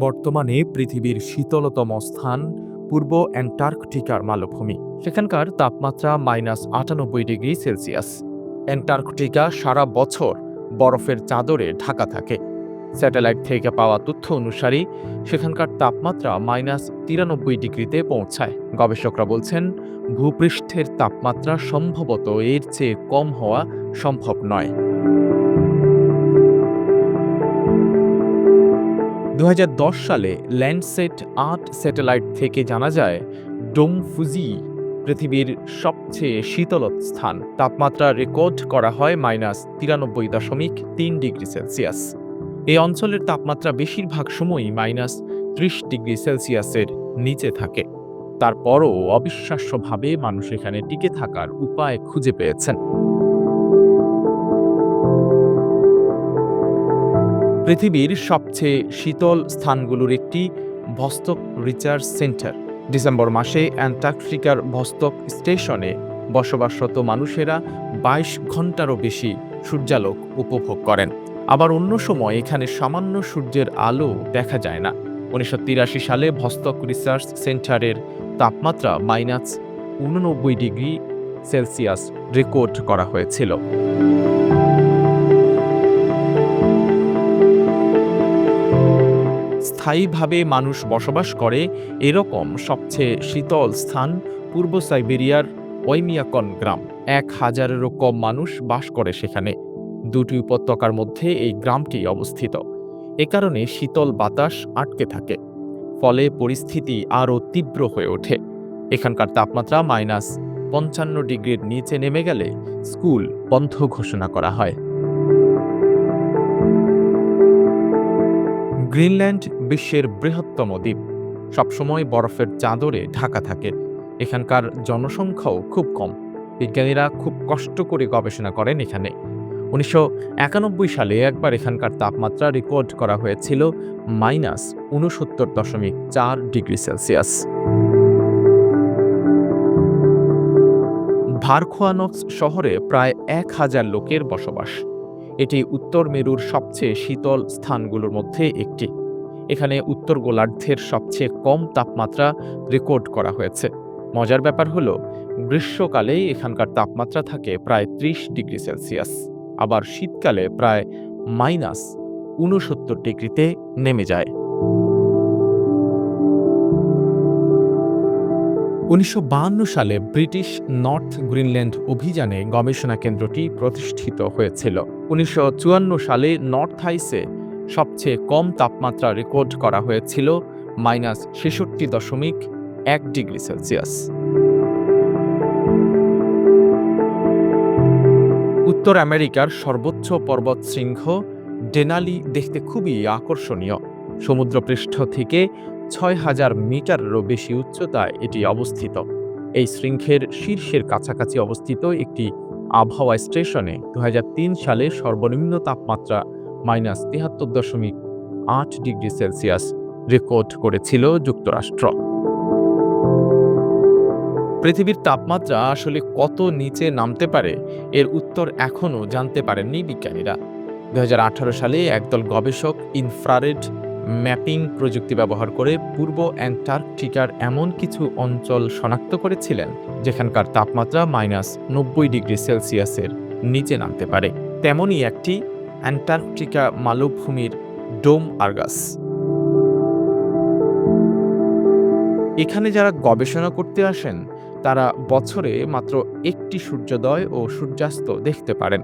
বর্তমানে পৃথিবীর শীতলতম স্থান পূর্ব অ্যান্টার্কটিকার মালভূমি। সেখানকার তাপমাত্রা মাইনাস আটানব্বই ডিগ্রি সেলসিয়াস। অ্যান্টার্কটিকা সারা বছর বরফের চাদরে ঢাকা থাকে। স্যাটেলাইট থেকে পাওয়া তথ্য অনুসারে সেখানকার তাপমাত্রা মাইনাস তিরানব্বই ডিগ্রিতে পৌঁছায়। গবেষকরা বলছেন, ভূপৃষ্ঠের তাপমাত্রা সম্ভবত এর চেয়ে কম হওয়া সম্ভব নয়। দু হাজার দশ সালে ল্যান্ডসেট আট স্যাটেলাইট থেকে জানা যায় ডোম ফুজি পৃথিবীর সবচেয়ে শীতল স্থান। তাপমাত্রা রেকর্ড করা হয় মাইনাস তিরানব্বই দশমিক তিন ডিগ্রি সেলসিয়াস। এই অঞ্চলের তাপমাত্রা বেশিরভাগ সময়ই মাইনাস ত্রিশ ডিগ্রি সেলসিয়াসের নিচে থাকে। তারপরও অবিশ্বাস্যভাবে মানুষ এখানে টিকে থাকার উপায় খুঁজে পেয়েছেন। পৃথিবীর সবচেয়ে শীতল স্থানগুলোর একটি ভস্তক রিসার্চ সেন্টার। ডিসেম্বর মাসে অ্যান্টার্কটিকার ভস্তক স্টেশনে বসবাসরত মানুষেরা বাইশ ঘন্টারও বেশি সূর্যালোক উপভোগ করেন। আবার অন্য সময় এখানে সামান্য সূর্যের আলো দেখা যায় না। উনিশশো তিরাশি সালে ভস্তক রিসার্চ সেন্টারের তাপমাত্রা মাইনাস উননব্বই ডিগ্রি সেলসিয়াস রেকর্ড করা হয়েছিল। স্থায়ীভাবে মানুষ বসবাস করে, এরকম সবচেয়ে শীতল স্থান পূর্ব সাইবেরিয়ার ওইমিয়াকন গ্রাম। এক হাজারেরও কম মানুষ বাস করে সেখানে। দুটি উপত্যকার মধ্যে এই গ্রামটি অবস্থিত। এ কারণে শীতল বাতাস আটকে থাকে। ফলে পরিস্থিতি আরও তীব্র হয়ে ওঠে। এখানকার তাপমাত্রা মাইনাস পঞ্চান্ন ডিগ্রির নিচে নেমে গেলে স্কুল বন্ধ ঘোষণা করা হয়। গ্রিনল্যান্ড বিশ্বের বৃহত্তম দ্বীপ। সবসময় বরফের চাদরে ঢাকা থাকে। এখানকার জনসংখ্যাও খুব কম। বিজ্ঞানীরা খুব কষ্ট করে গবেষণা করেন এখানে। উনিশশো একানব্বই সালে একবার এখানকার তাপমাত্রা রেকর্ড করা হয়েছিল মাইনাস উনসত্তর দশমিক চার ডিগ্রি সেলসিয়াস। ভারখোয়ানক্স শহরে প্রায় এক হাজার লোকের বসবাস। এটি উত্তর মেরুর সবচেয়ে শীতল স্থানগুলোর মধ্যে একটি। এখানে উত্তর গোলার্ধের সবচেয়ে কম তাপমাত্রা রেকর্ড করা হয়েছে। মজার ব্যাপার হলো, গ্রীষ্মকালে এখানকার তাপমাত্রা থাকে প্রায় ত্রিশ ডিগ্রি সেলসিয়াস। আবার শীতকালে প্রায় মাইনাস উনসত্তর ডিগ্রিতে নেমে যায়। উনিশশো সালে ব্রিটিশ নর্থ গ্রিনল্যান্ড অভিযানে গবেষণা কেন্দ্রটি প্রতিষ্ঠিত হয়েছিল। উনিশশো চুয়ান্ন সালে নর্থ আইসে সবচেয়ে কম তাপমাত্রা রেকর্ড করা হয়েছিল, মাইনাস ছেষট্টি দশমিক এক ডিগ্রি সেলসিয়াস। উত্তর আমেরিকার সর্বোচ্চ পর্বত শৃঙ্গ ডেনালি দেখতে খুবই আকর্ষণীয়। সমুদ্রপৃষ্ঠ থেকে ছয় হাজার মিটারেরও বেশি উচ্চতায় এটি অবস্থিত। এই শৃঙ্খের শীর্ষের কাছাকাছি অবস্থিত একটি আবহাওয়া স্টেশনে দু হাজার তিন সালে সর্বনিম্ন তাপমাত্রা মাইনাস তেহাত্তর দশমিক আট ডিগ্রি সেলসিয়াস রেকর্ড করেছিল যুক্তরাষ্ট্র। পৃথিবীর তাপমাত্রা আসলে কত নিচে নামতে পারে এর উত্তর এখনও জানতে পারেননি বিজ্ঞানীরা। দু হাজার আঠারো সালে একদল গবেষক ইনফ্রারেড ম্যাপিং প্রযুক্তি ব্যবহার করে পূর্ব অ্যান্টার্কটিকার এমন কিছু অঞ্চল শনাক্ত করেছিলেন, যেখানকার তাপমাত্রা মাইনাস নব্বই ডিগ্রি সেলসিয়াসের নিচে নামতে পারে। তেমনই একটি অ্যান্টার্কটিকা মালভূমির ডোম আর্গাস। এখানে যারা গবেষণা করতে আসেন, তারা বছরে মাত্র একটি সূর্যোদয় ও সূর্যাস্ত দেখতে পারেন।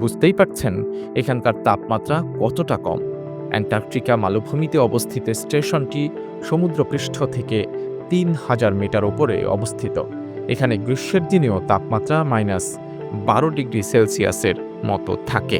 বুঝতেই পারছেন, এখানকার তাপমাত্রা কতটা কম। অ্যান্টার্কটিকা মালভূমিতে অবস্থিত স্টেশনটি সমুদ্রপৃষ্ঠ থেকে তিন হাজার মিটার ওপরে অবস্থিত। এখানে গ্রীষ্মের দিনেও তাপমাত্রা মাইনাস বারো ডিগ্রি সেলসিয়াসের মতো থাকে।